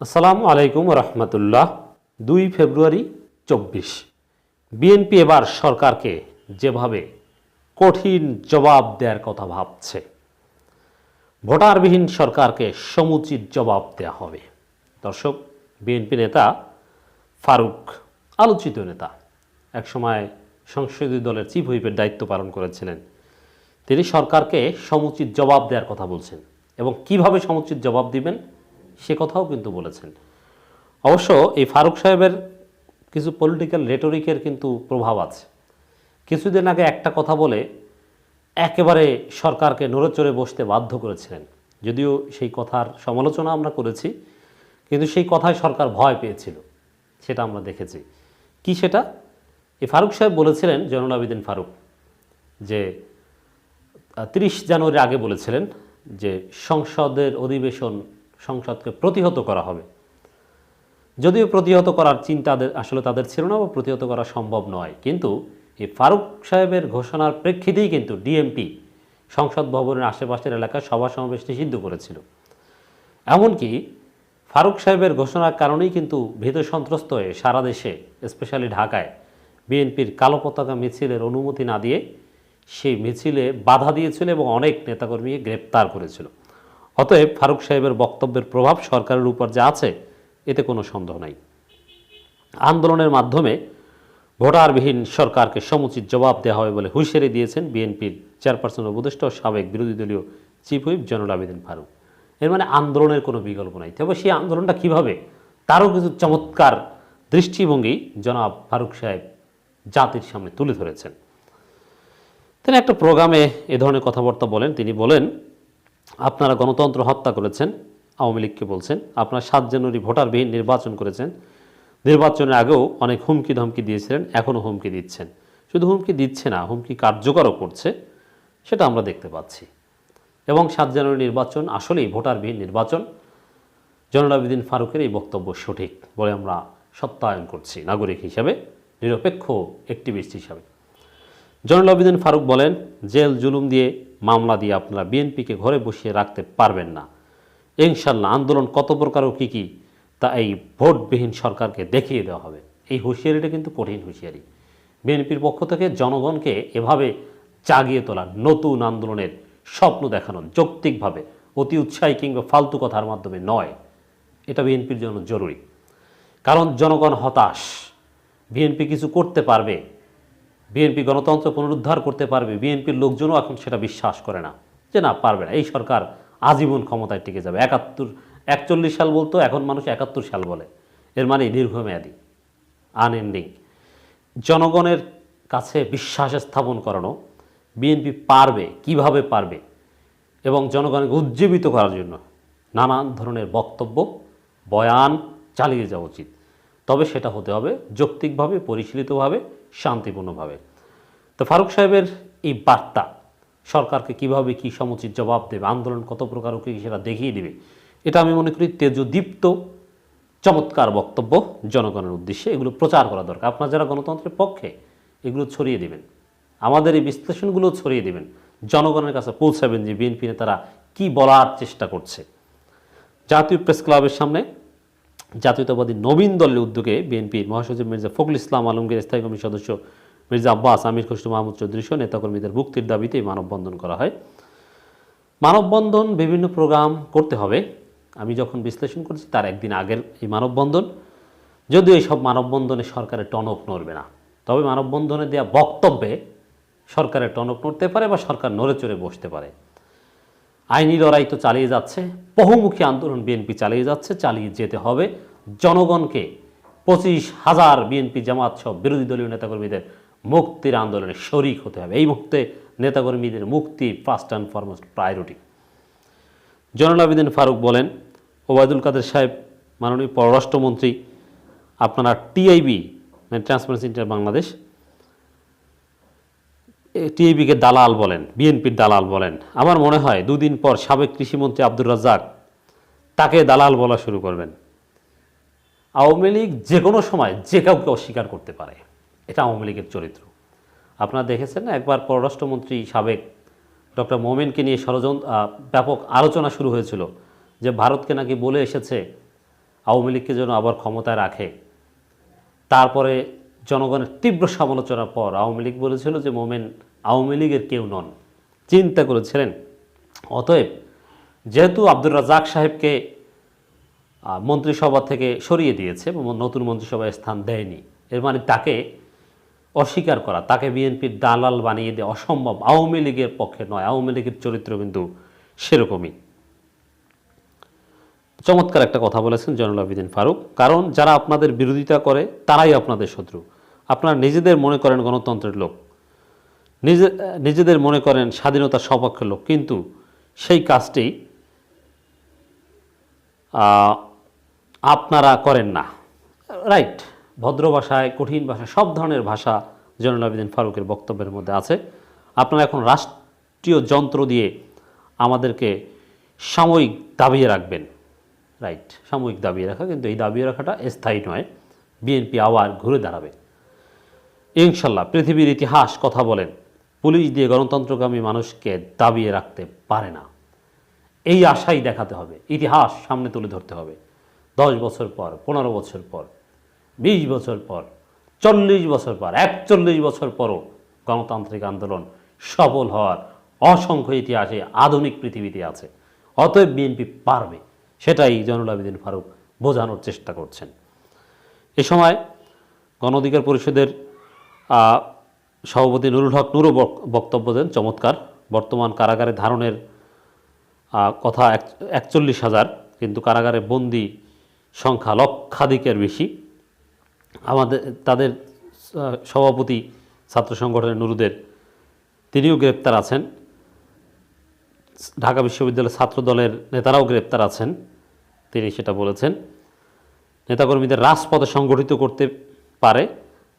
আসসালামু আলাইকুম রহমতুল্লাহ। দুই ফেব্রুয়ারি চব্বিশ। বিএনপি এবার সরকারকে যেভাবে কঠিন জবাব দেওয়ার কথা ভাবছে, ভোটারবিহীন সরকারকে সমুচিত জবাব দেওয়া হবে। দর্শক, বিএনপি নেতা ফারুক আলোচিত নেতা একসময় সংসদীয় দলের চিফ হুইপের দায়িত্ব পালন করেছিলেন। তিনি সরকারকে সমুচিত জবাব দেওয়ার কথা বলছেন এবং কীভাবে সমুচিত জবাব দিবেন সে কথাও কিন্তু বলেছেন। অবশ্য এই ফারুক সাহেবের কিছু পলিটিক্যাল রেটরিকের কিন্তু প্রভাব আছে। কিছুদিন আগে একটা কথা বলে একেবারে সরকারকে নড়ে চড়ে বসতে বাধ্য করেছিলেন। যদিও সেই কথার সমালোচনা আমরা করেছি, কিন্তু সেই কথায় সরকার ভয় পেয়েছিল, সেটা আমরা দেখেছি। কি সেটা? এই ফারুক সাহেব বলেছিলেন জয়নুল আবেদিন ফারুক, যে তিরিশ জানুয়ারি আগে বলেছিলেন যে সংসদের অধিবেশন সংসদকে প্রতিহত করা হবে। যদিও প্রতিহত করার চিন্তা আসলে তাদের ছিল না বা প্রতিহত করা সম্ভব নয়। কিন্তু এই ফারুক সাহেবের ঘোষণার প্রেক্ষিতেই কিন্তু ডিএমপি সংসদ ভবনের আশেপাশের এলাকায় সভা সমাবেশ নিষিদ্ধ করেছিল। এমনকি ফারুক সাহেবের ঘোষণার কারণেই কিন্তু ভীত সন্ত্রস্ত হয়ে সারা দেশে, স্পেশালি ঢাকায়, বিএনপির কালো পতাকা মিছিলের অনুমতি না দিয়ে সেই মিছিলে বাধা দিয়েছিল এবং অনেক নেতাকর্মীকে গ্রেপ্তার করেছিল। অতএব ফারুক সাহেবের বক্তব্যের প্রভাব সরকারের উপর যা আছে, এতে কোনো সন্দেহ নাই। আন্দোলনের মাধ্যমে ভোটারবিহীন সরকারকে সমুচিত জবাব দেওয়া হবে বলে হুঁশিয়ারি দিয়েছেন বিএনপির চেয়ারপারসন উপদেষ্টা ও সাবেক বিরোধী দলীয় চিফ হুইপ জনুল আবেদিন ফারুক। এর মানে আন্দোলনের কোনো বিকল্প নাই। তবে সেই আন্দোলনটা কীভাবে, তারও কিছু চমৎকার দৃষ্টিভঙ্গি জনাব ফারুক সাহেব জাতির সামনে তুলে ধরেছেন। তিনি একটা প্রোগ্রামে এ ধরনের কথাবার্তা বলেন। তিনি বলেন আপনারা গণতন্ত্র হত্যা করেছেন, আওয়ামী লীগকে বলছেন। আপনারা সাত জানুয়ারি ভোটারবিহীন নির্বাচন করেছেন। নির্বাচনের আগেও অনেক হুমকি ধমকি দিয়েছিলেন, এখনও হুমকি দিচ্ছেন। শুধু হুমকি দিচ্ছে না, হুমকি কার্যকরও করছে, সেটা আমরা দেখতে পাচ্ছি। এবং সাত জানুয়ারি নির্বাচন আসলেই ভোটারবিহীন নির্বাচন। জনরাবিদিন ফারুকের এই বক্তব্য সঠিক বলে আমরা সত্যায়ন করছি, নাগরিক হিসাবে, নিরপেক্ষ অ্যাক্টিভিস্ট হিসাবে। জয়নুল আবেদিন ফারুক বলেন, জেল জুলুম দিয়ে মামলা দিয়ে আপনারা বিএনপিকে ঘরে বসিয়ে রাখতে পারবেন না। ইনশাল্লাহ আন্দোলন কত প্রকার ও কী কী, তা এই ভোটবিহীন সরকারকে দেখিয়ে দেওয়া হবে। এই হুঁশিয়ারিটা কিন্তু কঠিন হুঁশিয়ারি। বিএনপির পক্ষ থেকে জনগণকে এভাবে জাগিয়ে তোলা নতুন আন্দোলনের স্বপ্ন দেখানো যৌক্তিকভাবে, অতি উৎসাহী কিংবা ফালতু কথার মাধ্যমে নয়। এটা বিএনপির জন্য জরুরি। কারণ জনগণ হতাশ। বিএনপি কিছু করতে পারবে বিএনপি গণতন্ত্র পুনরুদ্ধার করতে পারবে, বিএনপির লোকজনও এখন সেটা বিশ্বাস করে না। যে না, পারবে না। এই সরকার আজীবন ক্ষমতায় টিকে যাবে। একাত্তর, একচল্লিশ সাল বলতো, এখন মানুষ একাত্তর সাল বলে। এর মানে দীর্ঘমেয়াদী আনএন্ডিং জনগণের কাছে বিশ্বাস স্থাপন করানো, বিএনপি পারবে, কীভাবে পারবে, এবং জনগণকে উজ্জীবিত করার জন্য নানান ধরনের বক্তব্য, বয়ান চালিয়ে যাওয়া উচিত। তবে সেটা হতে হবে যৌক্তিকভাবে, পরিশীলিতভাবে শান্তিপূর্ণভাবে। তো ফারুক সাহেবের এই বার্তা সরকারকে কীভাবে কি সমুচিত জবাব দেবে, আন্দোলন কত প্রকার কি সেটা দেখিয়ে দিবে, এটা আমি মনে করি তেজদীপ্ত চমৎকার বক্তব্য জনগণের উদ্দেশ্যে। এগুলো প্রচার করা দরকার। আপনারা যারা গণতন্ত্রের পক্ষে এগুলো ছড়িয়ে দেবেন, আমাদের এই বিশ্লেষণগুলো ছড়িয়ে দেবেন, জনগণের কাছে পৌঁছাবেন যে বিএনপি নেতারা কি বলার চেষ্টা করছে। জাতীয় প্রেস ক্লাবের সামনে জাতীয়তাবাদী নবীন দলের উদ্যোগে বিএনপির মহাসচিব মির্জা ফখরুল ইসলাম আলমগীর, স্থায়ী কমিটির সদস্য মির্জা আব্বাস, আমির খসরু মাহমুদ চৌধুরী সহ নেতাকর্মীদের মুক্তির দাবিতে মানববন্ধন করা হয়। মানববন্ধন বিভিন্ন প্রোগ্রাম করতে হবে। আমি যখন বিশ্লেষণ করছি, তার একদিন আগের এই মানববন্ধন। যদিও এই সব মানববন্ধনে সরকারের টনক নড়বে না, তবে মানববন্ধনে দেওয়া বক্তব্যে সরকারের টনক নড়তে পারে বা সরকার নড়ে চড়ে বসতে পারে। আইনি লড়াই তো চালিয়ে যাচ্ছে, বহুমুখী আন্দোলন বিএনপি চালিয়ে যাচ্ছে, চালিয়ে যেতে হবে। জনগণকে পঁচিশ হাজার বিএনপি জামাত সব বিরোধী দলীয় নেতাকর্মীদের মুক্তির আন্দোলনে শরিক হতে হবে। এই মুহূর্তে নেতাকর্মীদের মুক্তি first and foremost priority. Zainul Abedin Farooq বলেন, ওবায়দুল কাদের সাহেব, মাননীয় পররাষ্ট্রমন্ত্রী, আপনারা টিআইবি মানে ট্রান্সপারেন্সি ইন্টার বাংলাদেশ টিআইবিকে দালাল বলেন, বিএনপির দালাল বলেন। আমার মনে হয় দুদিন পর সাবেক কৃষিমন্ত্রী আব্দুর রাজ্জাক তাকে দালাল বলা শুরু করবেন। আওয়ামী লীগ যে কোনো সময় যে কাউকে অস্বীকার করতে পারে, এটা আওয়ামী লীগের চরিত্র। আপনারা দেখেছেন না, একবার পররাষ্ট্রমন্ত্রী সাবেক ডক্টর মোমেনকে নিয়ে ষড়যন্ত্র ব্যাপক আলোচনা শুরু হয়েছিল যে ভারতকে নাকি বলে এসেছে, আওয়ামী লীগকে যেন আবার ক্ষমতায় রাখে। তারপরে জনগণের তীব্র সমালোচনার পর আওয়ামী লীগ বলেছিল যে মোমেন আওয়ামী লীগের কেউ নন। চিন্তা করেছিলেন। অতএব যেহেতু আব্দুর রাজাক সাহেবকে মন্ত্রিসভা থেকে সরিয়ে দিয়েছে নতুন মন্ত্রিসভায় স্থান দেয়নি, এর মানে তাকে অস্বীকার করা, তাকে বিএনপির দালাল বানিয়ে দেওয়া অসম্ভব। আওয়ামী লীগের পক্ষে নয়, আওয়ামী লীগের চরিত্র কিন্তু সেরকমই। চমৎকার একটা কথা বলেছেন জয়নুল আবেদিন ফারুক। কারণ যারা আপনাদের বিরোধিতা করে, তারাই আপনাদের শত্রু। আপনারা নিজেদের মনে করেন গণতন্ত্রের লোক। নিজে, নিজেদের মনে করেন স্বাধীনতার সপক্ষের লোক। কিন্তু সেই কাজটি আপনারা করেন না। রাইট, ভদ্র ভাষায়, কঠিন ভাষায়, সব ধরনের ভাষা জয়নুল আবেদিন ফারুকের বক্তব্যের মধ্যে আছে। আপনারা এখন রাষ্ট্রীয় যন্ত্র দিয়ে আমাদেরকে সাময়িক দাবিয়ে রাখবেন। রাইট, সাময়িক দাবিয়ে রাখা, কিন্তু এই দাবিয়ে রাখাটা স্থায়ী নয়। বিএনপি আবার ঘুরে দাঁড়াবে। ইনশাল্লাহ পৃথিবীর ইতিহাস কথা বলেন, পুলিশ দিয়ে গণতন্ত্রগামী মানুষকে দাবিয়ে রাখতে পারে না। এই আশাই দেখাতে হবে, ইতিহাস সামনে তুলে ধরতে হবে। দশ বছর পর, পনেরো বছর পর, বিশ বছর পর, চল্লিশ বছর পর, একচল্লিশ বছর পরও গণতান্ত্রিক আন্দোলন সফল হওয়ার অসংখ্য ইতিহাসে আধুনিক পৃথিবীতে আছে। অতএব বিএনপি পারবে, সেটাই জয়নুল আবেদিন ফারুক বোঝানোর চেষ্টা করছেন। এ সময় গণ অধিকার পরিষদের সভাপতি নুরুল হক বক- বক্তব্য দেন, চমৎকার। বর্তমান কারাগারে ধারণের কথা এক- একচল্লিশ হাজার, কিন্তু কারাগারে বন্দি সংখ্যা লক্ষাধিকের বেশি। আমাদের, তাদের সভাপতি ছাত্র সংগঠনের নুরুদের, তিনিও গ্রেপ্তার আছেন। ঢাকা বিশ্ববিদ্যালয়ের ছাত্র দলের নেতারাও গ্রেপ্তার আছেন, তিনি সেটা বলেছেন। নেতাকর্মীদের রাজপথে সংগঠিত করতে পারে।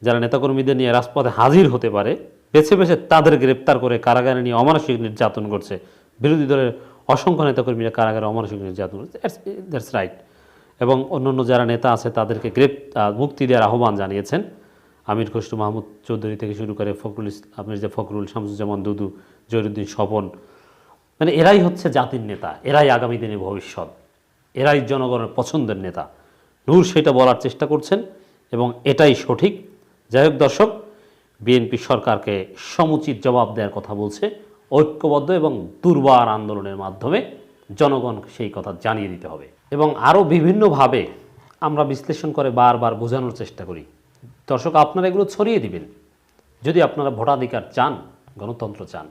যারা নেতাকর্মীদের নিয়ে রাজপথে হাজির হতে পারে, বেছে বেছে তাদের গ্রেপ্তার করে কারাগারে নিয়ে অমানসিক নির্যাতন করছে। বিরোধী দলের অসংখ্য নেতাকর্মীরা কারাগারে অমানসিক নির্যাতন করছে। রাইট এবং অন্যান্য যারা নেতা আছে, তাদেরকে গ্রেপ মুক্তি দেওয়ার আহ্বান জানিয়েছেন। আমির খসরু মাহমুদ চৌধুরী থেকে শুরু করে ফখরুল ইসলাম মির্জা ফখরুল, শামসুজ্জামান দুদু জহিরুদ্দিন স্বপন মানে এরাই হচ্ছে জাতির নেতা, এরাই আগামী দিনে ভবিষ্যৎ, এরাই জনগণের পছন্দের নেতা। নূর সেটা বলার চেষ্টা করছেন এবং এটাই সঠিক। যাই হোক দর্শক, বিএনপি সরকারকে সমুচিত জবাব দেওয়ার কথা বলছে ঐক্যবদ্ধ এবং দুর্বার আন্দোলনের মাধ্যমে জনগণকে সেই কথা জানিয়ে দিতে হবে। এবং আরও বিভিন্নভাবে আমরা বিশ্লেষণ করে বারবার বোঝানোর চেষ্টা করি। দর্শক, আপনারা এগুলো ছড়িয়ে দিবেন। যদি আপনারা ভোটাধিকার চান, গণতন্ত্র চান,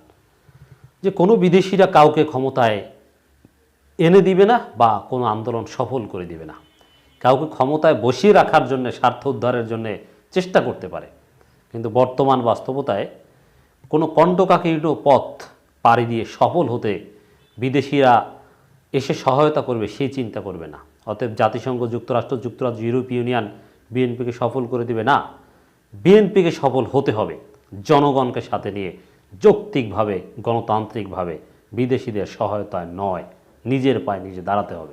যে কোনো বিদেশিরা কাউকে ক্ষমতায় এনে দিবে না বা কোনো আন্দোলন সফল করে দিবে না। কাউকে ক্ষমতায় বসিয়ে রাখার জন্য, স্বার্থ উদ্ধারের জন্য চেষ্টা করতে পারে। কিন্তু বর্তমান বাস্তবতায় কোনো কণ্টকাকীর্ণ পথ পাড়ি দিয়ে সফল হতে বিদেশিরা এসে সহায়তা করবে সেই চিন্তা করবে না। অতএব জাতিসংঘ, যুক্তরাষ্ট্র, যুক্তরাজ্য, ইউরোপীয় ইউনিয়ন বিএনপিকে সফল করে দিবে না। বিএনপিকে সফল হতে হবে জনগণকে সাথে নিয়ে যৌক্তিকভাবে, গণতান্ত্রিকভাবে বিদেশিদের সহায়তায় নয়। নিজের পায়ে নিজে দাঁড়াতে হবে।